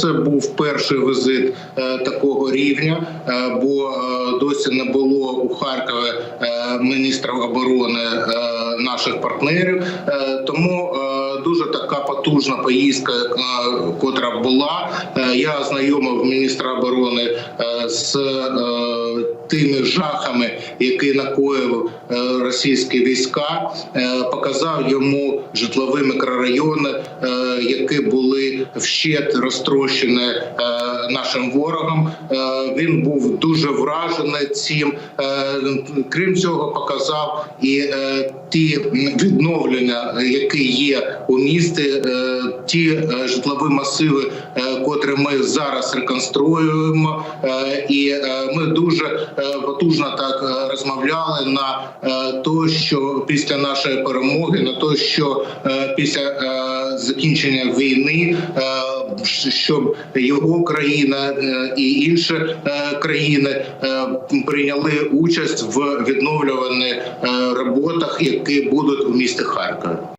це був перший візит е, такого рівня, е, бо е, досі не було у Харкові міністра оборони наших партнерів. Тому дуже така потужна поїздка, котра була. Я ознайомив міністра оборони з тими жахами, які накоїв е, російські війська, е, показав йому житлові мікрорайони, е, які були вщет розтрощені е, нашим ворогом. Е, Він був дуже вражений цим. Е, Крім цього, показав і е, ті відновлення, які є у місті, е, ті е, житлові масиви, е, котрі ми зараз реконструюємо, Е, і е, ми дуже е, потужно так е, розмовляли на е, то, що після нашої перемоги, на то, що е, після е, закінчення війни, е, щоб його країна е, і інші е, країни е, прийняли участь в відновлюваних е, які будуть у місті Харкові.